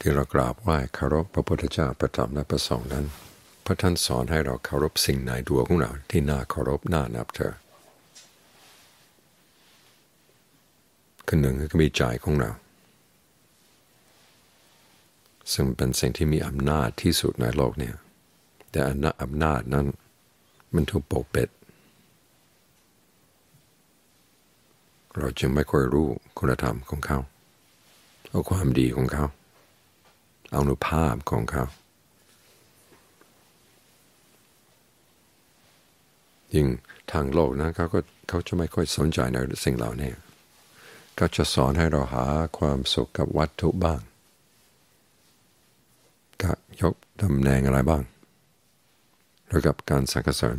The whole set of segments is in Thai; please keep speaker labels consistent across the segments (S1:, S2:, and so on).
S1: ที่เรากราบไหว้เคารพพระพุทธเจ้าประทับและประสงค์นั้น พระท่านสอนให้เราเคารพสิ่งในดวของเราที่น่าเคารพน่านับเธอคือหนึ่งก็มีใจของเรา ซึ่งเป็นสิ่งที่มีอำนาจที่สุดในโลกเนี่ยแต่อำนาจนั้นมันถูกปกปิดเราจึงไม่ค่อยรู้คุณธรรมของเขาเอาความดีของเขา อานุภาพของเขา ยิ่งทางโลกนะเขาก็เขาจะไม่ค่อยสนใจในสิ่งเหล่านี้ก็จะสอนให้เราหาความสุขกับวัตถุบ้างกับยกตำแหน่งอะไรบ้างแล้วกับการสังกสร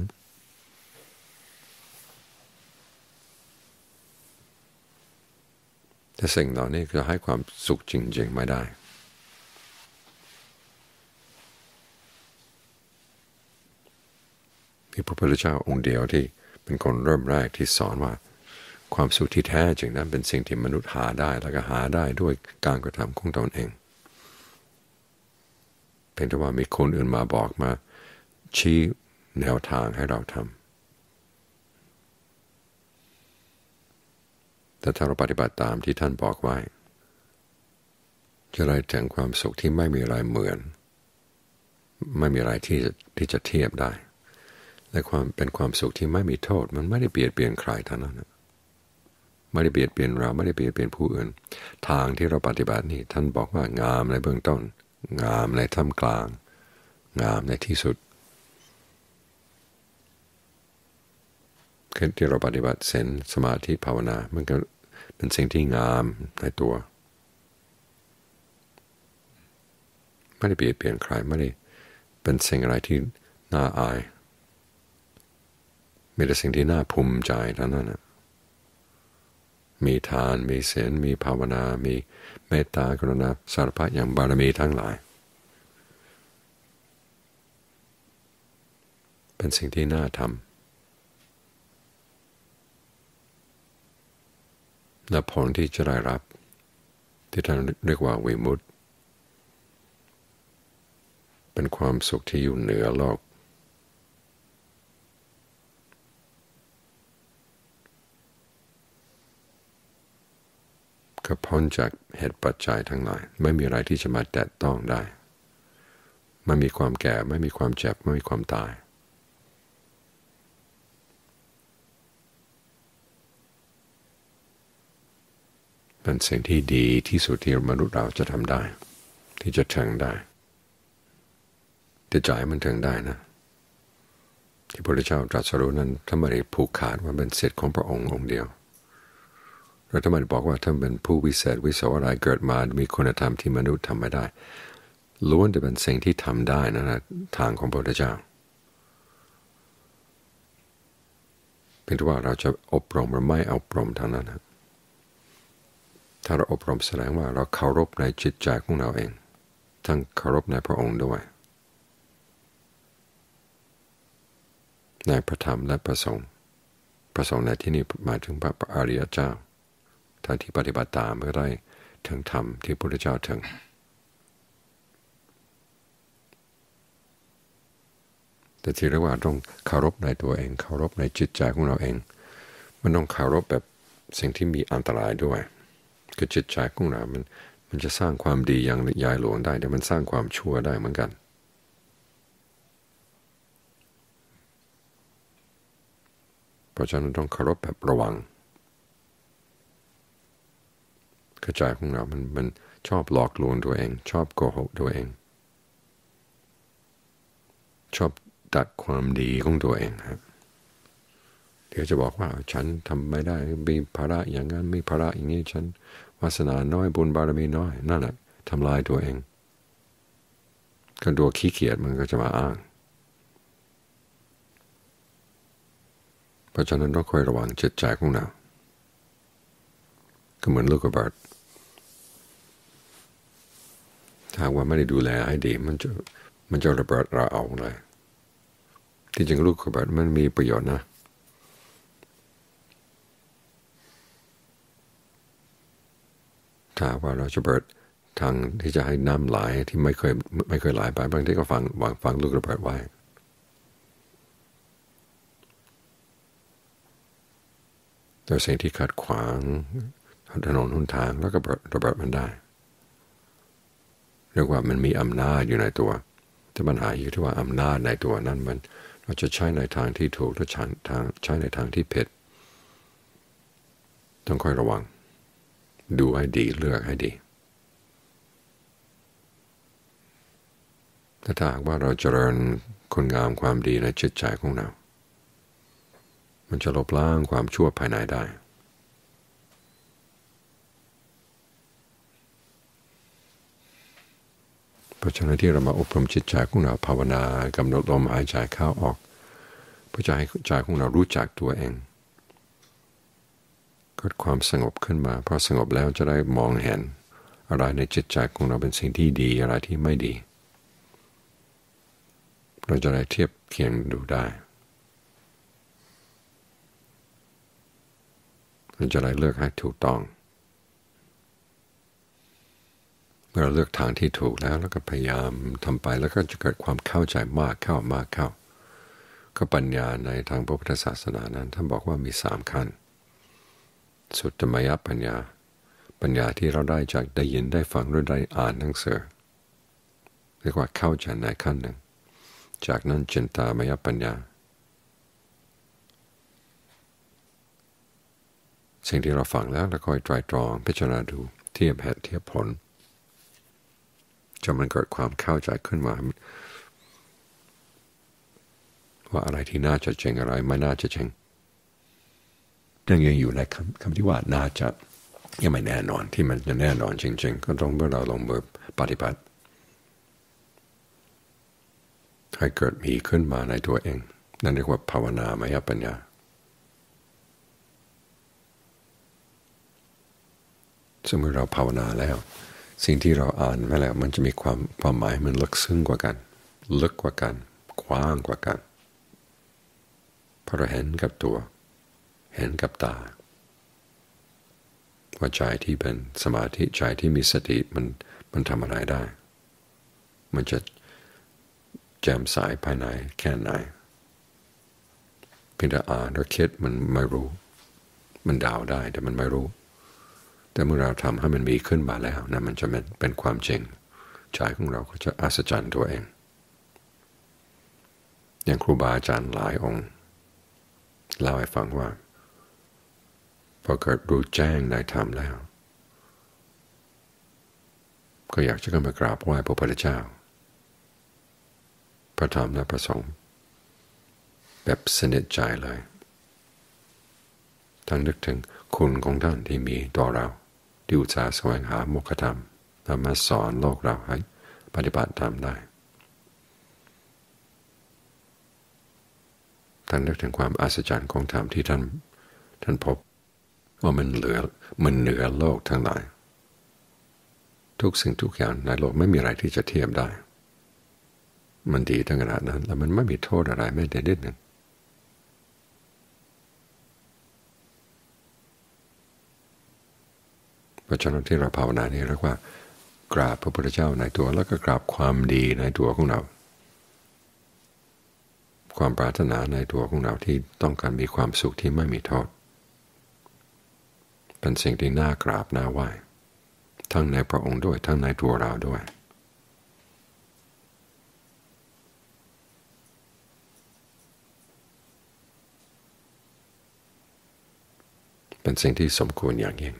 S1: แต่สิ่งเหล่านี้จะให้ความสุขจริง ๆ ไม่ได้ มีพระพุทธเจ้าองค์เดียวที่เป็นคนเริ่มแรกที่สอนว่า ความสุขที่แท้จริงนั้นเป็นสิ่งที่มนุษย์หาได้ แล้วก็หาได้ด้วยการกระทำของตนเองเพียงแต่ว่ามีคนอื่นมาบอกมา ชี้แนวทางให้เราทำแต่ถ้าเราปฏิบัติตามที่ท่านบอกไว้ จะได้ถึงความสุขที่ไม่มีอะไรเหมือน ไม่มีอะไรที่ที่จะเทียบได้ และความเป็นความสุขที่ไม่มีโทษ มันไม่ได้เบียดเบียนใครเท่านั้นไม่ได้เบียดเบียนเราไม่ได้เบียดเบียนผู้อื่น ทางที่เราปฏิบัตินี่ท่านบอกว่างามในเบื้องต้น งามในท่ามกลาง งามในที่สุดที่เราปฏิบัติเซนสมาธิภาวนา มันก็เป็นสิ่งที่งามในตัวไม่ได้เปลี่ยนเปลี่ยนใครไม่ได้เป็นสิ่งอะไรที่น่าอาย มีแต่สิ่งที่น่าภูมิใจเท่านั้นนะมีทาน มีเศีล มีภาวนา มีเมตตากรุณาสารพัดอย่างบารมีทั้งหลาย เป็นสิ่งที่น่าทำและผลที่จะได้รับ ที่ท่านเรียกว่าวิมุตติ เป็นความสุขที่อยู่เหนือโลก ก็พ้นจากเหตุปัจจัยทั้งหลาย ไม่มีอะไรที่จะมาแตะต้องได้ไม่มีความแก่ไม่มีความเจ็บไม่มีความตาย เป็นสิ่งที่ดีที่สุดที่มนุษย์เราจะทำได้ ที่จะถึงได้แต่ใจมันถึงได้นะ ที่พระเจ้าตรัสรู้นั้นถ้าไม่ได้ผูกขาดว่าเป็นเศษของพระองค์องค์เดียว เราทำไมบอกว่าท่านเป็นผู้วิเศษวิโสอะไรเกิดมา มีคุณธรรมที่มนุษย์ทำไม่ได้ ล้วนจะเป็นสิ่งที่ทำได้นะนะทางของพระพุทธเจ้าเพียงแต่ว่าเราจะอบรมหรือไม่อบรมท่านั้นนะถ้าเราอบรมแสดงว่าเราเคารพในจิตใจของเราเอง ทั้งเคารพในพระองค์ด้วย ในพระธรรมและพระสงฆ์พระสงฆ์ในที่นี้หมายถึงพระอริยเจ้า ท่านที่ปฏิบัติตามเพื่อได้ถึงธรรมที่พระพุทธเจ้าถึง แต่ที่เรียกว่าต้องเคารพในตัวเอง เคารพในจิตใจของเราเอง มันต้องเคารพแบบสิ่งที่มีอันตรายด้วย คือจิตใจของเรา มันมันจะสร้างความดีอย่างยายหลวงได้แต่มันสร้างความชั่วได้เหมือนกันเพราะฉะนั้นต้องเคารพแบบระวัง กระจายของเรา มันมันชอบหลอกลวงตัวเอง ชอบโกหกตัวเอง ชอบตัดความดีของตัวเองครับเดี๋ยวจะบอกว่าฉันทำไม่ได้มีภาระอย่างนั้นมีภาระอย่างนี้ฉันวาสนาน้อยบุญบารมีน้อยนั่นแหละทำลายตัวเองก็ตัวขี้เกียจมันก็จะมาอ้าง เพราะฉะนั้นต้องคอยระวังจิตใจของเราก็เหมือนลูกกระบาด ถ้าว่าไม่ได้ดูแลให้ดี มันจะมันจะระเบิดราเอาเลย ที่จริงลูกกระเบาดมันมีประโยชน์นะถ้าว่าเราจะเบิดททางที่จะให้น้ำไหลที่ไม่เคยไม่เคยไหลไปบางทีก็ฟังวางฟังลูกระเบิดไว้แต่สิ่งที่ขัดขวางถนนหนทางแล้วก็ระเบิดมันได้ เรียกว่ามันมีอำนาจอยู่ในตัว แต่ปัญหาอยู่ที่ว่าอำนาจในตัวนั้นมันเราจะใช้ในทางที่ถูกหรือใช้ในทางที่ผิดต้องค่อยระวัง ดูให้ดีเลือกให้ดีถ้าหากว่าเราเจริญคุณงามความดีในจิตใจของเรา มันจะลบล้างความชั่วภายในได้ เพราะฉะนั้นที่เรามาอบรมจิตใจของเราภาวนากำหนดลมหายใจเข้าออก เพื่อจะให้ใจของเรารู้จักตัวเองเกิดความสงบขึ้นมาพอสงบแล้วจะได้มองเห็นอะไรในจิตใจของเราเป็นสิ่งที่ดีอะไรที่ไม่ดี เราจะได้เทียบเคียงดูได้เราจะได้เลือกให้ถูกต้อง เมื่อเราเลือกทางที่ถูกแล้ว แล้วก็พยายามทำไปแล้วก็จะเกิดความเข้าใจมากเข้ามากเข้า ก็ปัญญาในทางพระพุทธศาสนานั้นท่านบอกว่ามีสามขั้น สุตมยปัญญา ปัญญาที่เราได้จากได้ยินได้ฟังหรือได้อ่านหนังสือเรียกว่าเข้าใจในขั้นหนึ่ง จากนั้นจินตามยปัญญา สิ่งที่เราฟังแล้วเราคอยตรายตรองพิจารณาดูเทียบเหตุเทียบผล จนมันเกิดความเข้าใจขึ้นมา ว่าอะไรที่น่าจะจริงอะไรไม่น่าจะจริงยังยังอยู่ในคำคำที่ว่าน่าจะยังไม่แน่นอนที่มันจะแน่นอนจริง ๆ ก็ต้องเมื่อเราลงมือปฏิบัติ ให้เกิดมีขึ้นมาในตัวเอง นั่นเรียกว่าภาวนามยปัญญา สมมติเราภาวนาแล้ว สิ่งที่เราอ่านไว้แล้วมันจะมีความความหมายมันลึกซึ้งกว่ากัน ลึกกว่ากันกว้างกว่ากันเพราะเราเห็นกับตัว เห็นกับตา ว่าใจที่เป็นสมาธิใจที่มีสติมันมันทำอะไรได้ มันจะแจ่มใสภายในแค่ไหนเพียงแต่อ่านหรือคิดมันไม่รู้ มันดาวได้แต่มันไม่รู้ แต่เมื่อเราทำให้มันมีขึ้นมาแล้วนะมันจะเป็นเป็นความจริงใจของเราก็จะอัศจรรย์ตัวเอง อย่างครูบาอาจารย์หลายองค์เล่าให้ฟังว่า พอเกิดรู้แจ้งในธรรมแล้ว ก็อยากจะขึ้นมากราบไหว้พระพุทธเจ้า พระธรรมและพระสงฆ์แบบสนิทใจเลย ทั้งนึกถึงคุณของท่านที่มีต่อเรา ที่อุตสาห์แสวงหาโมกธรรมและมาสอนโลกเราให้ปฏิบัติตามได้ท่านนึกถึงความอัศจรรย์ของธรรมที่ท่านท่านพบว่ามันเหลือมันเหนือโลกทั้งหลาย ทุกสิ่งทุกอย่างในโลกไม่มีอะไรที่จะเทียบได้ มันดีตั้งขนาดนั้น แล้วมันไม่มีโทษอะไรแม้แต่นิดหนึ่ง เพราะฉะนั้นที่เราภาวนานี่เรียกว่ากราบพระพุทธเจ้าในตัวแล้วก็กราบความดีในตัวของเรา ความปรารถนาในตัวของเราที่ต้องการมีความสุขที่ไม่มีโทษ เป็นสิ่งที่น่ากราบน่าไหว้ทั้งในพระองค์ด้วยทั้งในตัวเราด้วย เป็นสิ่งที่สมควรอย่างยิ่ง